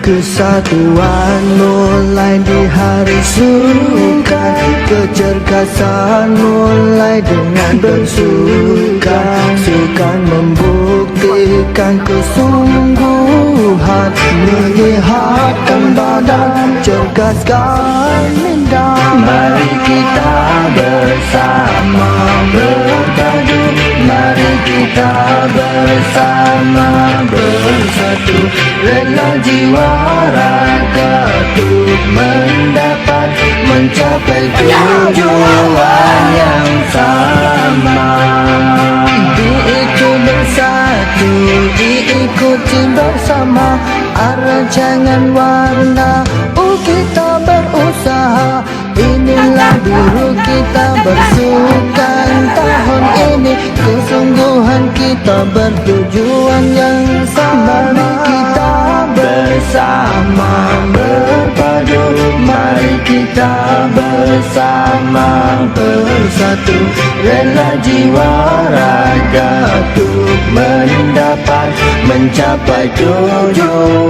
Kesatuan mulai di hari suka Kecergasan mulai dengan bersuka. Sukan membuktikan kesungguhan Menyehatkan badan, cergaskan minda. Mari kita bersama bersatu Rela jiwa raga untuk mendapat Mencapai tujuan yang sama. Diikut bersatu, diikuti bersama Arah jangan warna, oh kita berusaha. Inilah biru kita bersukan. Tahun ini Kesungguhan kita bertujuan yang sama bersama berpadu Mari kita bersama bersatu. Rela jiwa raga untuk mendapat Mencapai tujuan